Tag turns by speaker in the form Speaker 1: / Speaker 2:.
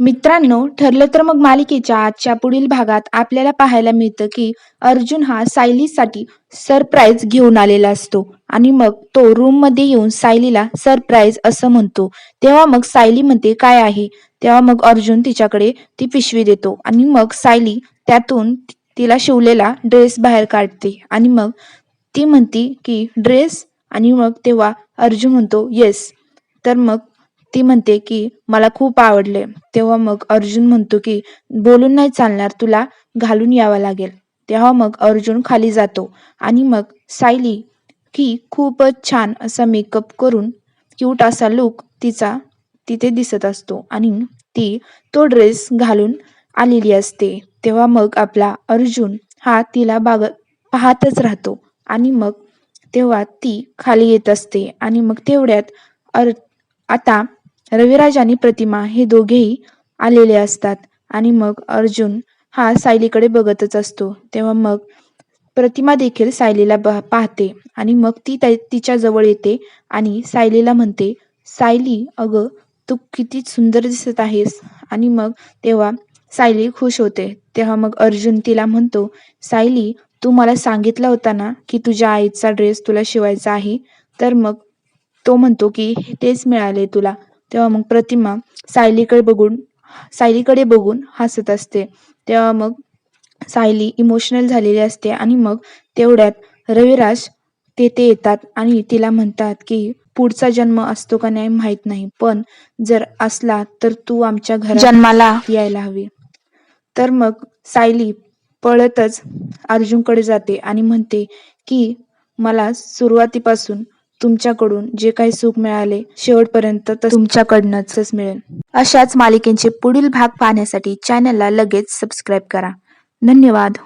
Speaker 1: मित्रांनो ठरलं तर मग मालिकेच्या आजच्या पुढील भागात आपल्याला पाहायला मिळतं की अर्जुन हा सायलीसाठी सरप्राईज घेऊन आलेला असतो आणि मग तो रूममध्ये येऊन सायलीला सरप्राईज असं म्हणतो. तेव्हा मग सायली म्हणते काय आहे? तेव्हा मग अर्जुन तिच्याकडे ती पिशवी देतो आणि मग सायली त्यातून तिला शिवलेला ड्रेस बाहेर काढते आणि मग ती म्हणते की ड्रेस? आणि मग तेव्हा अर्जुन म्हणतो येस. तर मग ती म्हणते की मला खूप आवडले. तेव्हा मग अर्जुन म्हणतो की बोलून नाही चालणार तुला घालून यावं लागेल. तेव्हा मग अर्जुन खाली जातो आणि मग सायली की खूपच छान असा मेकअप करून क्यूट असा लुक तिचा तिथे दिसत असतो आणि ती तो ड्रेस घालून आलेली असते. तेव्हा मग आपला अर्जुन हा तिला बाग पाहतच राहतो आणि मग तेव्हा ती खाली येत असते आणि मग तेवढ्यात अर आता रविराज आणि प्रतिमा हे दोघेही आलेले असतात आणि मग अर्जुन हा सायलीकडे बघतच असतो. तेव्हा मग प्रतिमा देखील सायलीला ब- पाहते आणि मग ती त्या- तिच्या जवळ येते आणि सायलीला म्हणते सायली अगं तू किती सुंदर दिसत आहेस. आणि मग तेव्हा सायली खुश होते. तेव्हा मग अर्जुन तिला म्हणतो सायली तू मला सांगितलं होता ना की तुझ्या आईचा ड्रेस तुला शिवायचा आहे? तर मग तो म्हणतो की तेच मिळाले तुला. तेव्हा मग प्रतिमा सायलीकडे बघून सायलीकडे बघून हसत असते. तेव्हा मग सायली इमोशनल झालेली असते आणि मग तेवढ्यात रविराज तेथे येतात आणि तिला म्हणतात की पुढचा जन्म असतो का नाही माहीत नाही पण जर असला तर तू आमच्या घरात
Speaker 2: जन्माला.
Speaker 1: यायला हवी. तर मग सायली पळतच अर्जुनकडे जाते आणि म्हणते की मला सुरुवातीपासून तुमच्याकडून जे काही सुख मिळाले शेवटपर्यंत तुमच्याकडनंच मिळेल. अशाच मालिकेचे पुढील भाग पाहण्यासाठी चॅनलला लगेच सबस्क्राईब करा. धन्यवाद.